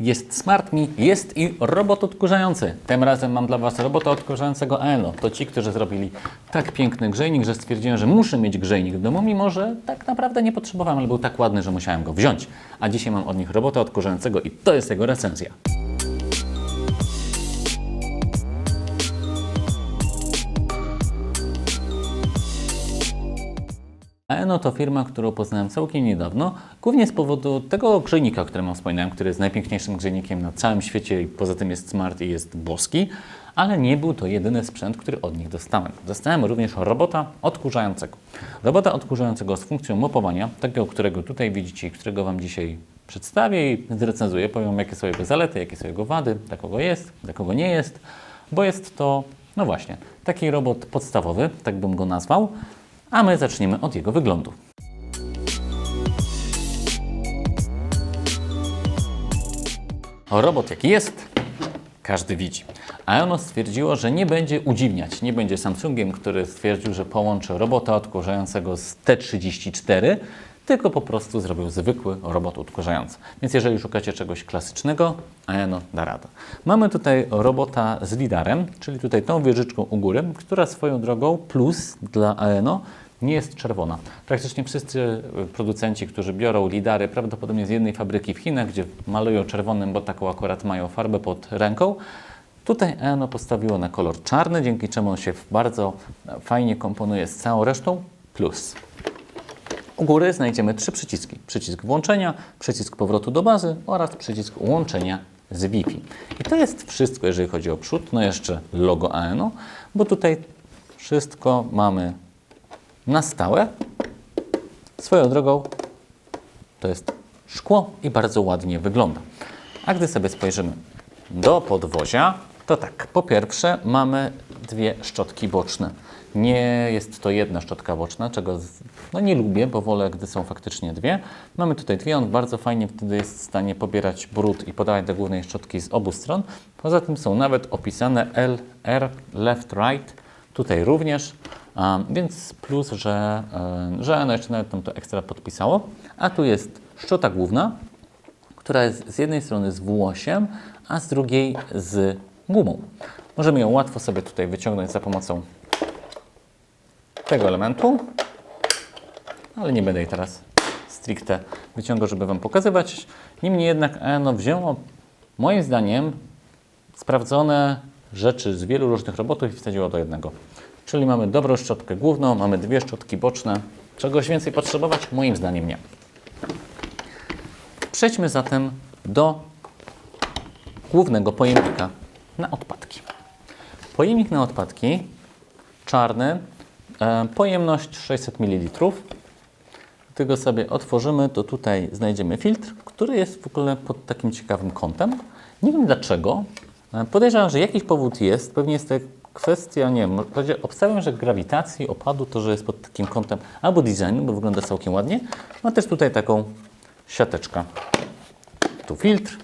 Jest SmartMe, jest i robot odkurzający. Tym razem mam dla Was robota odkurzającego Aeno. To ci, którzy zrobili tak piękny grzejnik, że stwierdziłem, że muszę mieć grzejnik w domu, mimo że tak naprawdę nie potrzebowałem, ale był tak ładny, że musiałem go wziąć. A dzisiaj mam od nich robota odkurzającego i to jest jego recenzja. Aeno to firma, którą poznałem całkiem niedawno, głównie z powodu tego grzejnika, o którym wspominałem, który jest najpiękniejszym grzejnikiem na całym świecie i poza tym jest smart i jest boski, ale nie był to jedyny sprzęt, który od nich dostałem. Dostałem również robota odkurzającego. Robota odkurzającego z funkcją mopowania, takiego, którego tutaj widzicie i którego Wam dzisiaj przedstawię i zrecenzuję. Powiem jakie są jego zalety, jakie są jego wady, dla kogo jest, dla kogo nie jest, bo jest to, no właśnie, taki robot podstawowy, tak bym go nazwał, a my zaczniemy od jego wyglądu. Robot jaki jest, każdy widzi. Aeon stwierdziło, że nie będzie udziwniać, nie będzie Samsungiem, który stwierdził, że połączy robota odkurzającego z T34, tylko po prostu zrobił zwykły robot odkurzający. Więc jeżeli szukacie czegoś klasycznego, Aeno da radę. Mamy tutaj robota z lidarem, czyli tutaj tą wieżyczką u góry, która swoją drogą plus dla Aeno nie jest czerwona. Praktycznie wszyscy y, producenci, którzy biorą lidary prawdopodobnie z jednej fabryki w Chinach, gdzie malują czerwonym, bo taką akurat mają farbę pod ręką, Tutaj Eno postawiło na kolor czarny, dzięki czemu on się bardzo fajnie komponuje z całą resztą, plus. Góry znajdziemy trzy przyciski. Przycisk włączenia, przycisk powrotu do bazy oraz przycisk łączenia z Wi-Fi. I to jest wszystko, jeżeli chodzi o przód. No jeszcze logo Aeno, bo tutaj wszystko mamy na stałe. Swoją drogą to jest szkło i bardzo ładnie wygląda. A gdy sobie spojrzymy do podwozia, to tak, po pierwsze mamy dwie szczotki boczne. Nie jest to jedna szczotka boczna, czego no nie lubię, bo wolę, gdy są faktycznie dwie. Mamy tutaj dwie, on bardzo fajnie wtedy jest w stanie pobierać brud i podawać do głównej szczotki z obu stron. Poza tym są nawet opisane L, R, left, right, tutaj również, więc plus, że, e, że no jeszcze nawet tam to ekstra podpisało. A tu jest szczota główna, która jest z jednej strony z włosiem, a z drugiej z gumą. Możemy ją łatwo sobie tutaj wyciągnąć za pomocą tego elementu, ale nie będę jej teraz stricte wyciągał, żeby Wam pokazywać. Niemniej jednak Aeno wzięło, moim zdaniem, sprawdzone rzeczy z wielu różnych robotów i wsadziło do jednego. Czyli mamy dobrą szczotkę główną, mamy dwie szczotki boczne. Czegoś więcej potrzebować? Moim zdaniem nie. Przejdźmy zatem do głównego pojemnika na odpadki. Pojemnik na odpadki czarny, pojemność 600 ml. Gdy go sobie otworzymy, to tutaj znajdziemy filtr, który jest w ogóle pod takim ciekawym kątem. Nie wiem dlaczego. E, Podejrzewam, że jakiś powód jest. Pewnie jest to kwestia, nie wiem, obstawiam, że grawitacji, opadu, to, że jest pod takim kątem albo designu, bo wygląda całkiem ładnie. Ma też tutaj taką siateczkę. Tu filtr,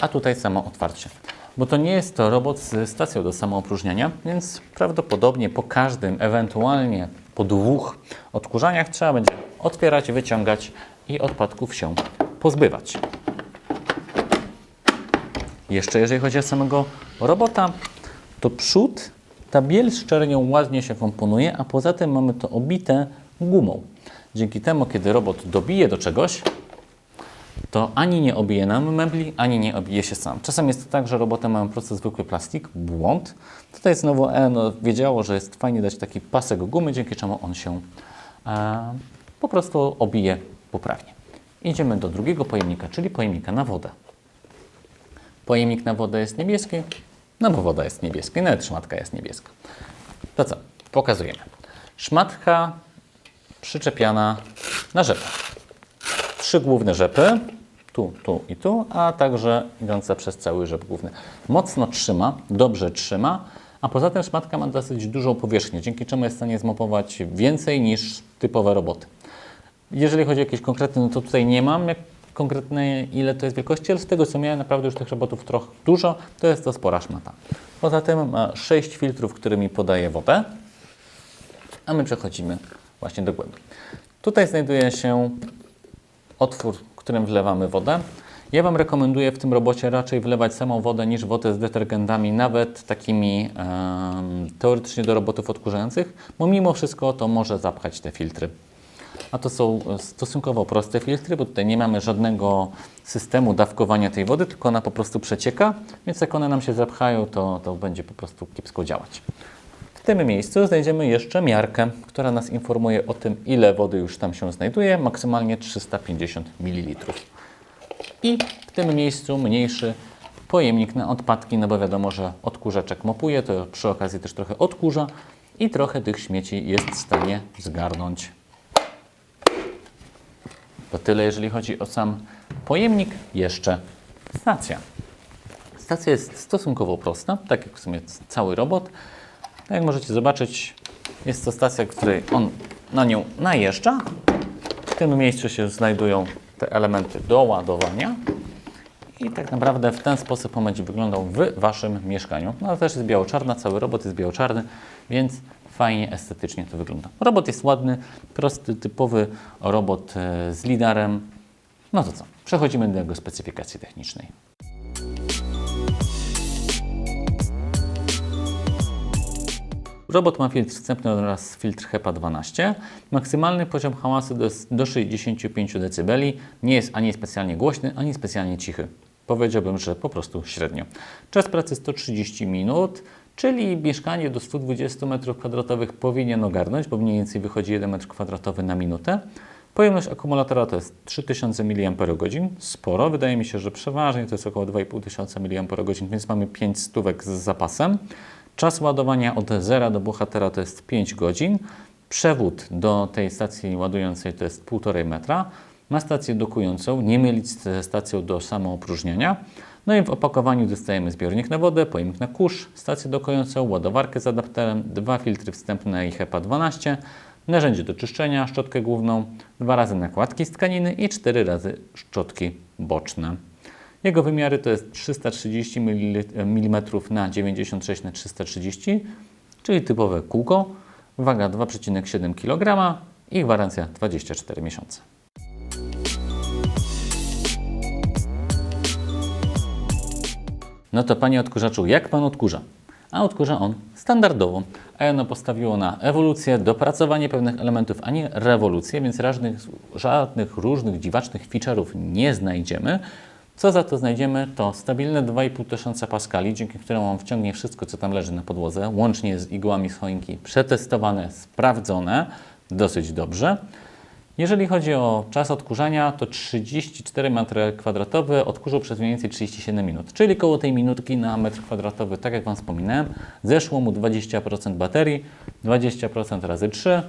a tutaj samo otwarcie. Bo to nie jest to robot z stacją do samoopróżniania, więc prawdopodobnie po każdym, ewentualnie po dwóch odkurzaniach trzeba będzie otwierać, wyciągać i odpadków się pozbywać. Jeszcze jeżeli chodzi o samego robota, to przód, ta biel z czernią ładnie się komponuje, a poza tym mamy to obite gumą. Dzięki temu, kiedy robot dobije do czegoś, to ani nie obije nam mebli, ani nie obije się sam. Czasem jest to tak, że roboty mają po prostu zwykły plastik, błąd. Tutaj znowu Eno wiedziało, że jest fajnie dać taki pasek gumy, dzięki czemu on się e, po prostu obije poprawnie. Idziemy do drugiego pojemnika, czyli pojemnika na wodę. Pojemnik na wodę jest niebieski, no bo woda jest niebieska, nawet szmatka jest niebieska. To co? Pokazujemy. Szmatka przyczepiana na rzepę trzy główne rzepy, tu, tu i tu, a także idące przez cały rzep główny. Mocno trzyma, dobrze trzyma, a poza tym szmatka ma dosyć dużą powierzchnię, dzięki czemu jest w stanie zmopować więcej niż typowe roboty. Jeżeli chodzi o jakieś konkretne, no to tutaj nie mam jak konkretne ile to jest wielkości, ale z tego co miałem naprawdę już tych robotów trochę dużo, to jest to spora szmata. Poza tym ma sześć filtrów, którymi podaje wodę, a my przechodzimy właśnie do głębi. Tutaj znajduje się otwór, którym wlewamy wodę Ja Wam rekomenduję w tym robocie raczej wlewać samą wodę niż wodę z detergentami, nawet takimi teoretycznie do robotów odkurzających, bo mimo wszystko to może zapchać te filtry. A to są e, stosunkowo proste filtry, bo tutaj nie mamy żadnego systemu dawkowania tej wody, tylko ona po prostu przecieka, więc jak one nam się zapchają, to, to będzie po prostu kiepsko działać. Tym miejscu znajdziemy jeszcze miarkę, która nas informuje o tym, ile wody już tam się znajduje, maksymalnie 350 ml. I w tym miejscu mniejszy pojemnik na odpadki, no bo wiadomo, że odkurzaczek mopuje, to przy okazji też trochę odkurza i trochę tych śmieci jest w stanie zgarnąć. To tyle, jeżeli chodzi o sam pojemnik. Jeszcze stacja. Stacja jest stosunkowo prosta, tak jak w sumie cały robot. Tak jak możecie zobaczyć, jest to stacja, w której on na nią najeżdża. W tym miejscu się znajdują te elementy do ładowania. I tak naprawdę w ten sposób on będzie wyglądał w Waszym mieszkaniu. No też jest biało-czarna, cały robot jest biało-czarny, więc fajnie, estetycznie to wygląda. Robot jest ładny, prosty, typowy robot e, z lidarem. No to co, przechodzimy do jego specyfikacji technicznej. Robot ma filtr wstępny oraz filtr HEPA 12. Maksymalny poziom hałasu do, do 65 dB. Nie jest ani specjalnie głośny, ani specjalnie cichy. Powiedziałbym, że po prostu średnio. Czas pracy 130 minut, czyli mieszkanie do 120 m2 powinien ogarnąć, bo mniej więcej wychodzi 1 m2 na minutę. Pojemność akumulatora to jest 3000 mAh, sporo. Wydaje mi się, że przeważnie to jest około 2500 mAh, więc mamy 5 stówek z zapasem. Czas ładowania od zera do bohatera to jest 5 godzin. Przewód do tej stacji ładującej to jest 1,5 metra. Ma stację dokującą, nie mylić ze stacją do samoopróżniania. No i w opakowaniu dostajemy zbiornik na wodę, pojemnik na kurz, stację dokującą, ładowarkę z adapterem, dwa filtry wstępne i HEPA 12, narzędzie do czyszczenia, szczotkę główną, dwa razy nakładki z tkaniny i cztery razy szczotki boczne. Jego wymiary to jest 330 mm na 96 na 330, czyli typowe kółko, waga 2,7 kg i gwarancja 24 miesiące. No to Panie odkurzaczu, jak Pan odkurza? A odkurza on standardowo. A ono postawiło na ewolucję, dopracowanie pewnych elementów, a nie rewolucję, więc żadnych, żadnych różnych dziwacznych feature'ów nie znajdziemy. Co za to znajdziemy, to stabilne 2,5 tysiąca paskali, dzięki któremu on wciągnie wszystko, co tam leży na podłodze, łącznie z igłami z choinki, przetestowane, sprawdzone dosyć dobrze. Jeżeli chodzi o czas odkurzania, to 34 m2 odkurzył przez mniej więcej 37 minut, czyli koło tej minutki na metr kwadratowy, tak jak Wam wspominałem. Zeszło mu 20% baterii, 20% razy 3,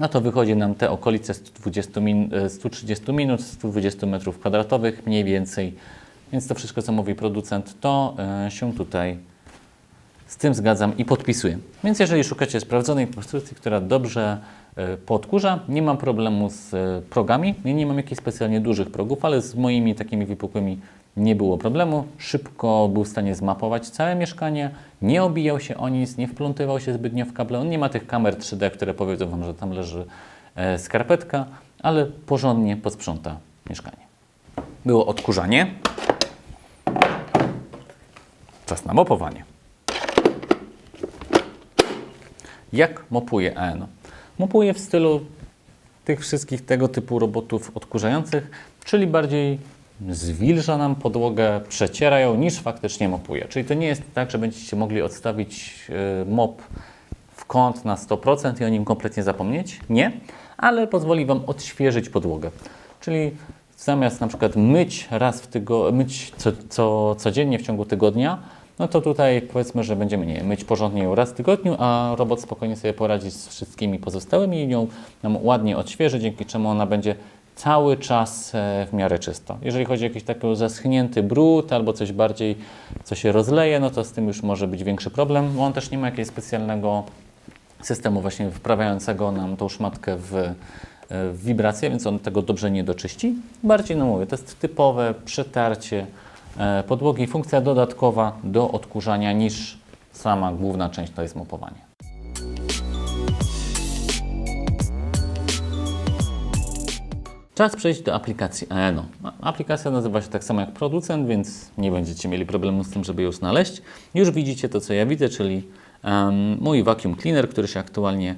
no to wychodzi nam te okolice 120 min, 130 minut, 120 metrów kwadratowych mniej więcej. Więc to wszystko, co mówi producent, to e, się tutaj z tym zgadzam i podpisuję. Więc jeżeli szukacie sprawdzonej konstrukcji, która dobrze e, podkurza, nie mam problemu z e, progami. Ja nie mam jakichś specjalnie dużych progów, ale z moimi takimi wypukłymi nie było problemu. Szybko był w stanie zmapować całe mieszkanie, nie obijał się o nic, nie wplątywał się zbytnio w kable. On nie ma tych kamer 3D, które powiedzą Wam, że tam leży e, skarpetka, ale porządnie posprząta mieszkanie. Było odkurzanie. Czas na mopowanie. Jak mopuje Aeno? Mopuje w stylu tych wszystkich tego typu robotów odkurzających, czyli bardziej zwilża nam podłogę, przeciera ją, niż faktycznie mopuje. Czyli to nie jest tak, że będziecie mogli odstawić y, mop w kąt na 100% i o nim kompletnie zapomnieć. Nie, ale pozwoli Wam odświeżyć podłogę. Czyli zamiast na przykład myć raz w tygo, myć co, co, codziennie w ciągu tygodnia, no to tutaj powiedzmy, że będziemy nie, myć porządnie ją raz w tygodniu, a robot spokojnie sobie poradzi z wszystkimi pozostałymi i ją nam ładnie odświeży, dzięki czemu ona będzie cały czas e, w miarę czysto. Jeżeli chodzi o jakiś taki zaschnięty brud albo coś bardziej, co się rozleje, no to z tym już może być większy problem, bo on też nie ma jakiegoś specjalnego systemu właśnie wprawiającego nam tą szmatkę w, e, w wibrację, więc on tego dobrze nie doczyści. Bardziej, no mówię, to jest typowe przetarcie e, podłogi, funkcja dodatkowa do odkurzania niż sama główna część to jest mopowanie. Czas przejść do aplikacji Aeno. Aplikacja nazywa się tak samo jak producent, więc nie będziecie mieli problemu z tym, żeby ją znaleźć. Już widzicie to, co ja widzę, czyli em, mój vacuum cleaner, który się aktualnie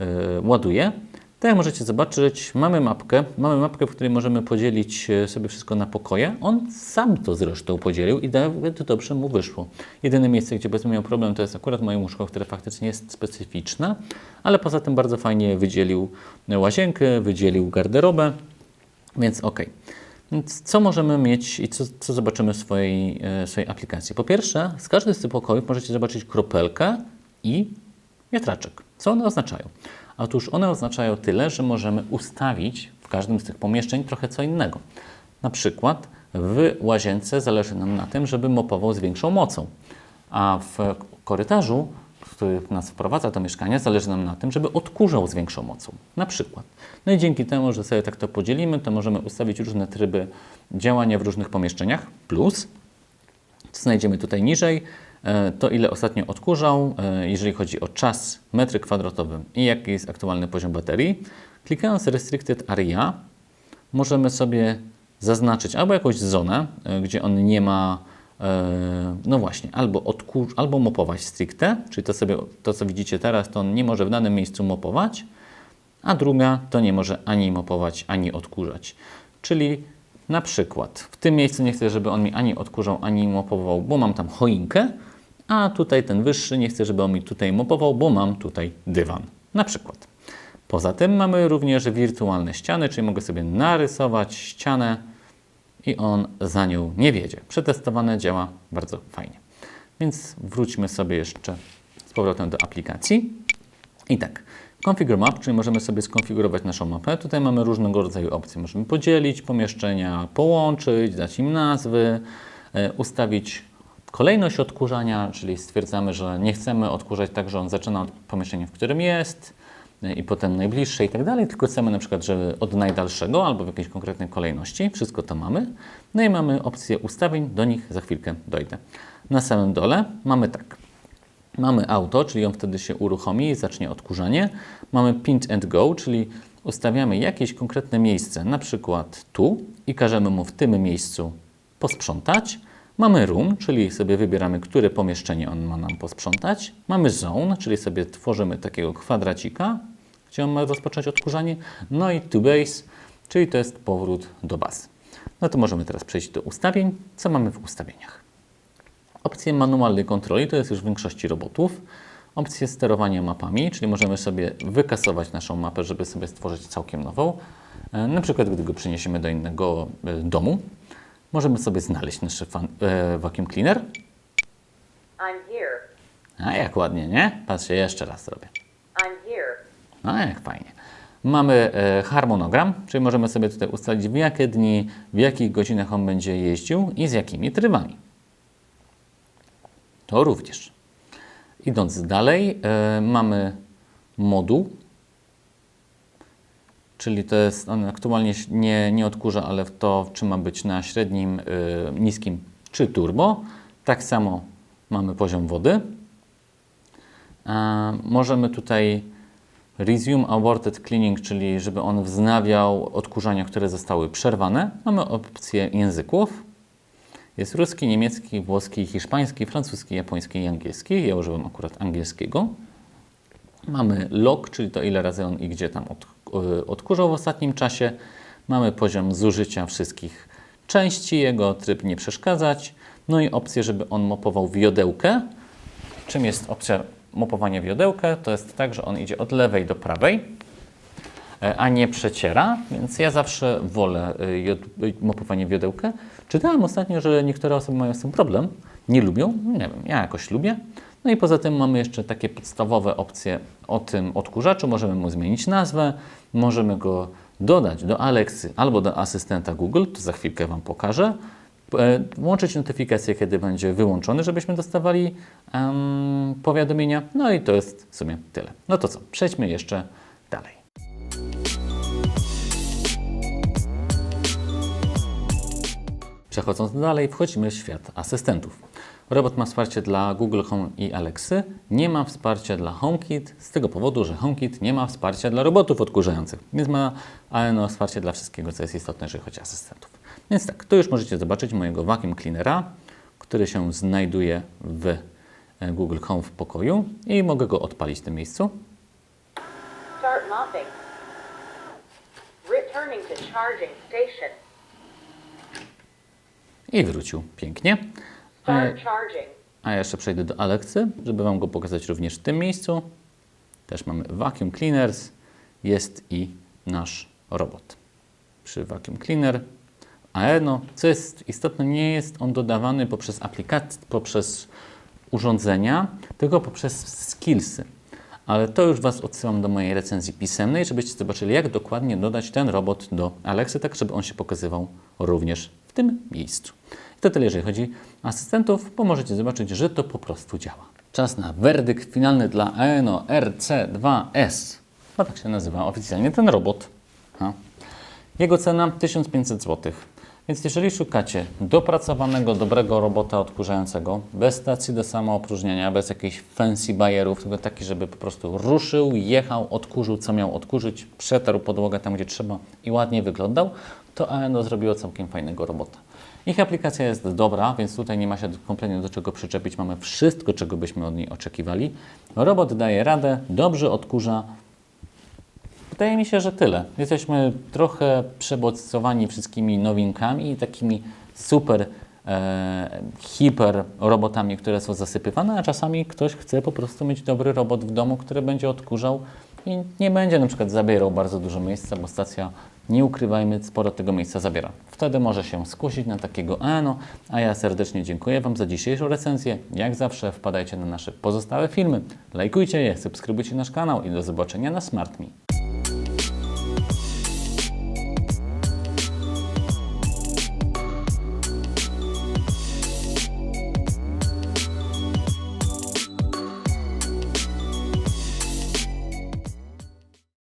e, ładuje. Tak jak możecie zobaczyć, mamy mapkę, mamy mapkę, w której możemy podzielić e, sobie wszystko na pokoje. On sam to zresztą podzielił i nawet dobrze mu wyszło. Jedyne miejsce, gdzie będę miał problem, to jest akurat moje łóżko, które faktycznie jest specyficzne, ale poza tym bardzo fajnie wydzielił łazienkę, wydzielił garderobę, więc ok. Co możemy mieć i co, co zobaczymy w swojej, e, swojej aplikacji? Po pierwsze, z każdej z tych pokojów możecie zobaczyć kropelkę i wiatraczek. Co one oznaczają? Otóż one oznaczają tyle, że możemy ustawić w każdym z tych pomieszczeń trochę co innego. Na przykład w łazience zależy nam na tym, żeby mopował z większą mocą, a w korytarzu, który nas wprowadza do mieszkania, zależy nam na tym, żeby odkurzał z większą mocą. Na przykład. No i dzięki temu, że sobie tak to podzielimy, to możemy ustawić różne tryby działania w różnych pomieszczeniach. Plus, co znajdziemy tutaj niżej, e, to ile ostatnio odkurzał, e, jeżeli chodzi o czas, metry kwadratowe i jaki jest aktualny poziom baterii. Klikając Restricted Area możemy sobie zaznaczyć albo jakąś zonę, e, gdzie on nie ma, no właśnie, albo, odkur, albo mopować stricte, czyli to, sobie, to co widzicie teraz, to on nie może w danym miejscu mopować, a druga to nie może ani mopować, ani odkurzać. Czyli na przykład w tym miejscu nie chcę, żeby on mi ani odkurzał, ani mopował, bo mam tam choinkę, a tutaj ten wyższy nie chcę, żeby on mi tutaj mopował, bo mam tutaj dywan. Na przykład. Poza tym mamy również wirtualne ściany, czyli mogę sobie narysować ścianę i on za nią nie wiedzie. Przetestowane działa bardzo fajnie. Więc wróćmy sobie jeszcze z powrotem do aplikacji. I tak, Configure Map, czyli możemy sobie skonfigurować naszą mapę. Tutaj mamy różnego rodzaju opcje. Możemy podzielić pomieszczenia, połączyć, dać im nazwy, e, ustawić kolejność odkurzania, czyli stwierdzamy, że nie chcemy odkurzać tak, że on zaczyna od pomieszczenia, w którym jest i potem najbliższe i tak dalej, tylko chcemy na przykład, żeby od najdalszego albo w jakiejś konkretnej kolejności. Wszystko to mamy. No i mamy opcję ustawień, do nich za chwilkę dojdę. Na samym dole mamy tak. Mamy auto, czyli on wtedy się uruchomi i zacznie odkurzanie. Mamy pint and go, czyli ustawiamy jakieś konkretne miejsce, na przykład tu i każemy mu w tym miejscu posprzątać. Mamy room, czyli sobie wybieramy, które pomieszczenie on ma nam posprzątać. Mamy zone, czyli sobie tworzymy takiego kwadracika, gdzie on ma rozpocząć odkurzanie. No i to base, czyli to jest powrót do bazy. No to możemy teraz przejść do ustawień. Co mamy w ustawieniach? Opcję manualnej kontroli to jest już w większości robotów. Opcję sterowania mapami, czyli możemy sobie wykasować naszą mapę, żeby sobie stworzyć całkiem nową. E, Na przykład, gdy go przeniesiemy do innego e, domu, możemy sobie znaleźć nasz e, vacuum cleaner. I'm here. A jak ładnie, nie? Patrzcie, jeszcze raz zrobię. No jak fajnie. Mamy e, harmonogram, czyli możemy sobie tutaj ustalić w jakie dni, w jakich godzinach on będzie jeździł i z jakimi trybami. To również. Idąc dalej, e, mamy moduł, czyli to jest, on aktualnie nie, nie odkurza, ale w to, czy ma być na średnim, e, niskim czy turbo. Tak samo mamy poziom wody. Możemy tutaj resume aborted cleaning, czyli żeby on wznawiał odkurzania, które zostały przerwane. Mamy opcję języków. Jest ruski, niemiecki, włoski, hiszpański, francuski, japoński i angielski. Ja użyłem akurat angielskiego. Mamy log, czyli to ile razy on i gdzie tam od, y, odkurzał w ostatnim czasie. Mamy poziom zużycia wszystkich części jego, tryb nie przeszkadzać. No i opcję, żeby on mopował wiodełkę. Czym jest opcja mopowania wiodełkę? To jest tak, że on idzie od lewej do prawej, e, a nie przeciera, więc ja zawsze wolę y, mopowanie wiodełkę. Czytałem ostatnio, że niektóre osoby mają z tym problem, nie lubią, nie wiem, ja jakoś lubię. No i poza tym mamy jeszcze takie podstawowe opcje o tym odkurzaczu. Możemy mu zmienić nazwę, możemy go dodać do Alexy albo do asystenta Google, to za chwilkę Wam pokażę. E, Włączyć notyfikacje, kiedy będzie wyłączony, żebyśmy dostawali em, powiadomienia. No i to jest w sumie tyle. No to co, przejdźmy jeszcze dalej. Przechodząc dalej, wchodzimy w świat asystentów. Robot ma wsparcie dla Google Home i Alexy, nie ma wsparcia dla HomeKit z tego powodu, że HomeKit nie ma wsparcia dla robotów odkurzających, więc ma ANO wsparcie dla wszystkiego, co jest istotne, jeżeli chodzi o asystentów. Więc tak, tu już możecie zobaczyć mojego vacuum cleanera, który się znajduje w e, Google Home w pokoju i mogę go odpalić w tym miejscu. Start mopping. Returning to charging station. I wrócił pięknie. E. A ja jeszcze przejdę do Alexy, żeby Wam go pokazać również w tym miejscu. Też mamy Vacuum Cleaners, jest i nasz robot. Przy Vacuum Cleaner Aeno, co jest istotne, nie jest on dodawany poprzez aplikację, poprzez urządzenia, tylko poprzez skillsy. Ale to już Was odsyłam do mojej recenzji pisemnej, żebyście zobaczyli, jak dokładnie dodać ten robot do Alexy, tak żeby on się pokazywał również w tym miejscu. I to tyle, jeżeli chodzi o asystentów, bo możecie zobaczyć, że to po prostu działa. Czas na werdykt finalny dla Aeno RC2S. Bo tak się nazywa oficjalnie ten robot. Ha. Jego cena 1500 zł. Więc jeżeli szukacie dopracowanego, dobrego robota odkurzającego, bez stacji do samoopróżniania, bez jakichś fancy bajerów, tylko taki, żeby po prostu ruszył, jechał, odkurzył, co miał odkurzyć, przetarł podłogę tam, gdzie trzeba i ładnie wyglądał, to ANO zrobiło całkiem fajnego robota. Ich aplikacja jest dobra, więc tutaj nie ma się kompletnie do czego przyczepić. Mamy wszystko, czego byśmy od niej oczekiwali. Robot daje radę, dobrze odkurza, Wydaje mi się, że tyle. Jesteśmy trochę przebodźcowani wszystkimi nowinkami i takimi super, e, hiper robotami, które są zasypywane, a czasami ktoś chce po prostu mieć dobry robot w domu, który będzie odkurzał i nie będzie na przykład zabierał bardzo dużo miejsca, bo stacja, nie ukrywajmy, sporo tego miejsca zabiera. Wtedy może się skusić na takiego Eno, a ja serdecznie dziękuję Wam za dzisiejszą recenzję. Jak zawsze wpadajcie na nasze pozostałe filmy, lajkujcie je, subskrybujcie nasz kanał i do zobaczenia na SmartMe.